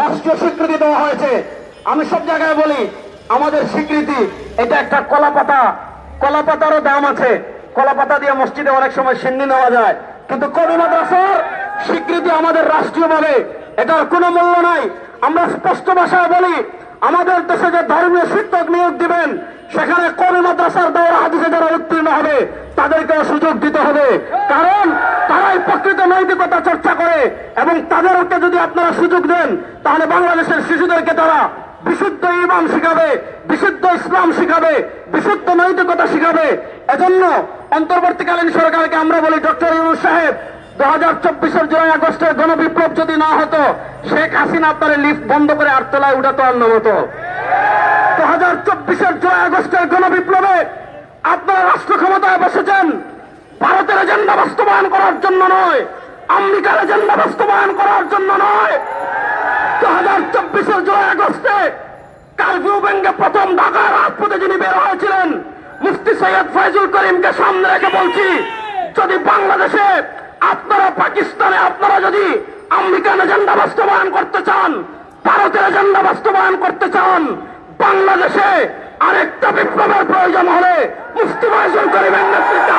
রাষ্ট্রীয় স্বীকৃতি দেওয়া হয়েছে। আমি সব জায়গায় বলি, আমাদের স্বীকৃতি, এটা একটা কলা পাতা। কলা পাতারও দাম আছে। কলা পাতা দিয়ে মসজিদে অনেক সময় সিন্নি নেওয়া যায়। কিন্তু কবি মাদ্রাসার স্বীকৃতি আমাদের রাষ্ট্রীয়ভাবে, এটার কোনো মূল্য নাই। আমরা স্পষ্ট ভাষায় বলি, আমাদের দেশে যে ধর্মীয় শিক্ষক নিয়োগ দিবেন, সেখানে কবি মাদ্রাসার দেওয়া হাদিসে যারা উত্তীর্ণ হবে, তাদেরকেও সুযোগ দিতে হবে। কারণ তারাই প্রকৃত নৈতিকতা চর্চা করে এবং তাদেরকে যদি আপনারা সুযোগ দেন, তাহলে বাংলাদেশের শিশুদেরকে তারা বিশুদ্ধ ইমান শিখাবে, বিশুদ্ধ ইসলাম শিখাবে, বিশুদ্ধ নৈতিকতা শিখাবে। এজন্য অন্তর্বর্তীকালীন সরকারকে আমরা বলি ডক্টর ইউনুস সাহেব, দু হাজার চব্বিশের জুলাই আগস্টের গণবিপ্লব যদি না হতো, শেখ হাসিনা আপনার লিফট বন্ধ করে আটতলায় উঠাতো আর নামতো দু হাজার চব্বিশের জুলাই আগস্টের গণবিপ্লবে আপনারা রাষ্ট্র ক্ষমতায় বসেছেন, ভারতের এজেন্ডা বাস্তবায়ন করার জন্য নয়। আমেরিকার এজেন্ডা বাস্তবায়ন করার জন্য নয়। দু হাজার চব্বিশের জুলাই আগস্টে কারফিউ ব্যাংকে প্রথম ঢাকার রাজপথে যিনি বের হয়েছিলেন, মুফতি সৈয়দ ফয়জুল করিমকে সামনে রেখে বলছি, যদি বাংলাদেশে আপনারা পাকিস্তানে আপনারা যদি আমেরিকান এজেন্ডা বাস্তবায়ন করতে চান, ভারতের এজেন্ডা বাস্তবায়ন করতে চান, বাংলাদেশে আরেকটা বিপ্লবের প্রয়োজন হলে মুফতি ফয়জুল করিমের নেতৃত্বে